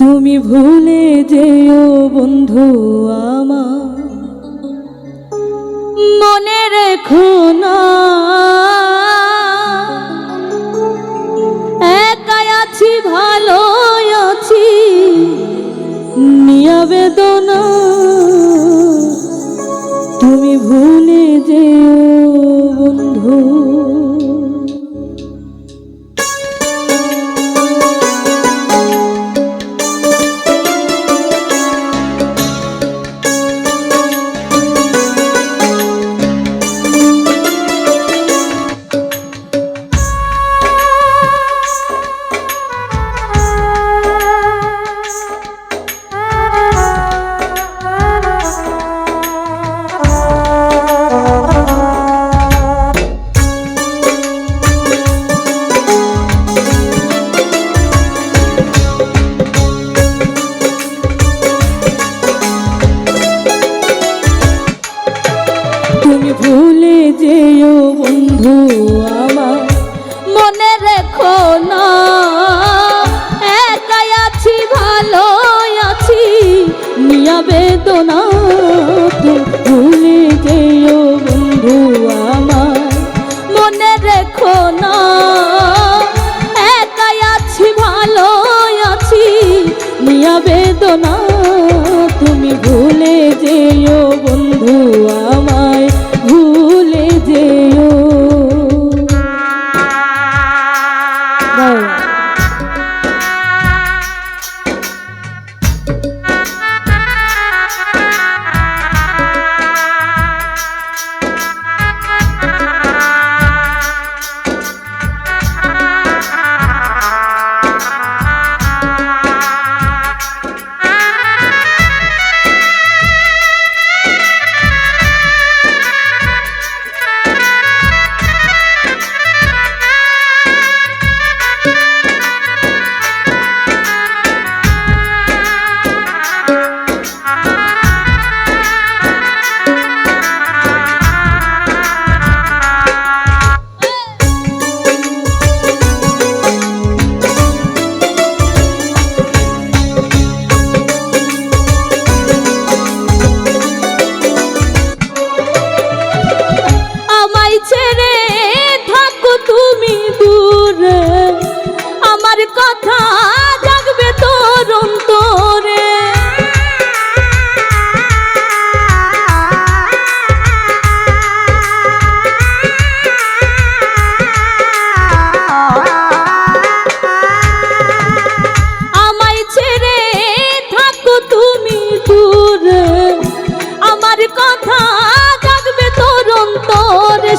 তুমি ভুলে যেও বন্ধু আমার। মনে রেখো না তুমি ভুলে যেও বন্ধু আমার। মনে রেখো না।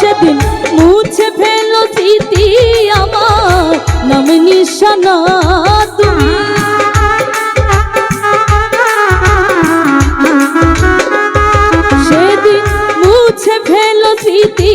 সেদিন। মুছে ফেলো স্মৃতি সেদিন মুছে ফেলো স্মৃতি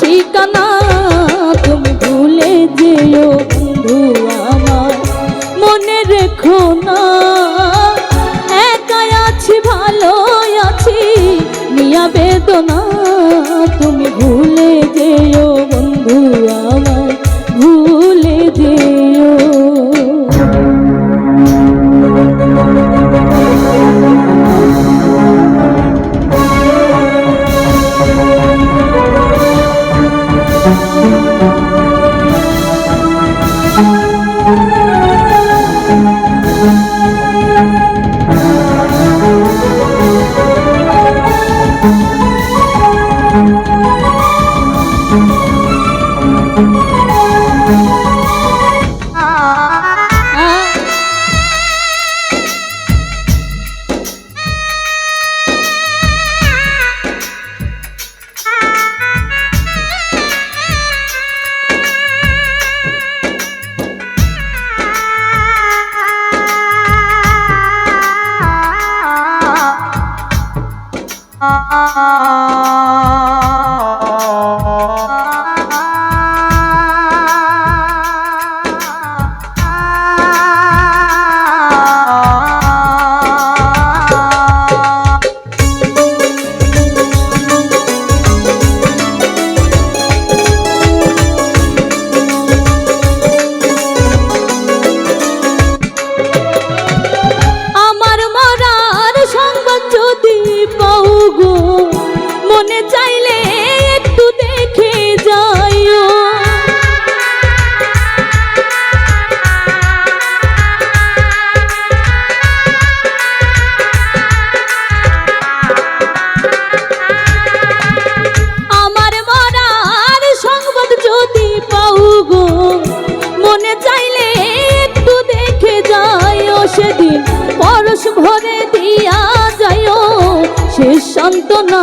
ঠিকানা Música Ah. চাইলে একটু দেখে যাইও। আমার মরার সংবাদ যদি পাও গো, মনে চাইলে একটু দেখে যাইও সেদিন। পরশ ভরে দিয়া যাইও শেষ সান্ত্বনা